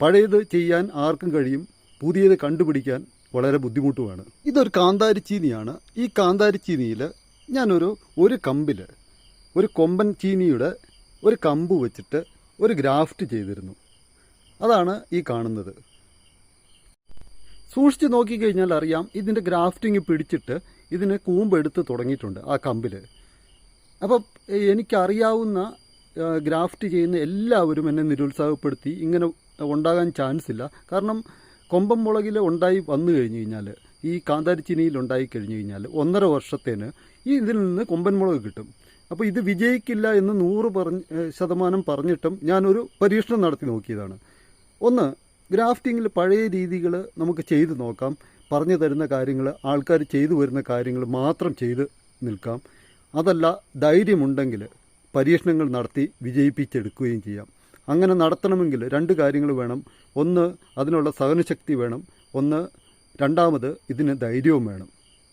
പഴയത് ചെയ്യാൻ ആർക്കും കഴിയും പുതിയത് കണ്ടുപിടിക്കാൻ വളരെ ബുദ്ധിമുട്ടുമാണ്. ഇതൊരു കാന്താരി ചീനിയാണ് ഈ കാന്താരി ചീനിയിൽ ഞാനൊരു ഒരു കമ്പിൽ ഒരു കൊമ്പൻ ചീനിയുടെ ഒരു കമ്പ് വെച്ചിട്ട് ഒരു ഗ്രാഫ്റ്റ് ചെയ്തിരുന്നു. അതാണ് ഈ കാണുന്നത്. സൂക്ഷിച്ച് നോക്കിക്കഴിഞ്ഞാൽ അറിയാം ഇതിന്റെ ഗ്രാഫ്റ്റിംഗ് പിടിച്ചിട്ട് ഇതിനെ കൂമ്പെടുത്ത് തുടങ്ങിയിട്ടുണ്ട് ആ കമ്പിൽ അപ്പം എനിക്കറിയാവുന്ന ഗ്രാഫ്റ്റ് ചെയ്യുന്ന എല്ലാവരും എന്നെ നിരുത്സാഹപ്പെടുത്തി. ഇങ്ങനെ ഉണ്ടാകാൻ ചാൻസ് ഇല്ല. കാരണം കൊമ്പം മുളകിൽ ഉണ്ടായി വന്നു കഴിഞ്ഞു കഴിഞ്ഞാൽ ഈ കാന്താരിച്ചിനിയിൽ ഉണ്ടായി കഴിഞ്ഞു കഴിഞ്ഞാൽ ഒന്നര വർഷത്തേന് ഈ ഇതിൽ നിന്ന് കൊമ്പൻ മുളക് കിട്ടും. അപ്പോൾ ഇത് വിജയിക്കില്ല എന്ന് നൂറ് പറഞ്ഞ് ശതമാനം പറഞ്ഞിട്ടും ഞാനൊരു പരീക്ഷണം നടത്തി നോക്കിയതാണ്. ഒന്ന് ഗ്രാഫ്റ്റിങ്ങിൽ പഴയ രീതികൾ നമുക്ക് ചെയ്തു നോക്കാം. പറഞ്ഞു തരുന്ന കാര്യങ്ങൾ ആൾക്കാർ ചെയ്തു വരുന്ന കാര്യങ്ങൾ മാത്രം ചെയ്ത് നിൽക്കാം. അതല്ല ധൈര്യമുണ്ടെങ്കിൽ പരീക്ഷണങ്ങൾ നടത്തി വിജയിപ്പിച്ചെടുക്കുകയും ചെയ്യാം. അങ്ങനെ നടത്തണമെങ്കിൽ രണ്ട് കാര്യങ്ങൾ വേണം. ഒന്ന് അതിനുള്ള സഹനശക്തി വേണം. ഒന്ന് രണ്ടാമത് ഇതിന് ധൈര്യവും വേണം.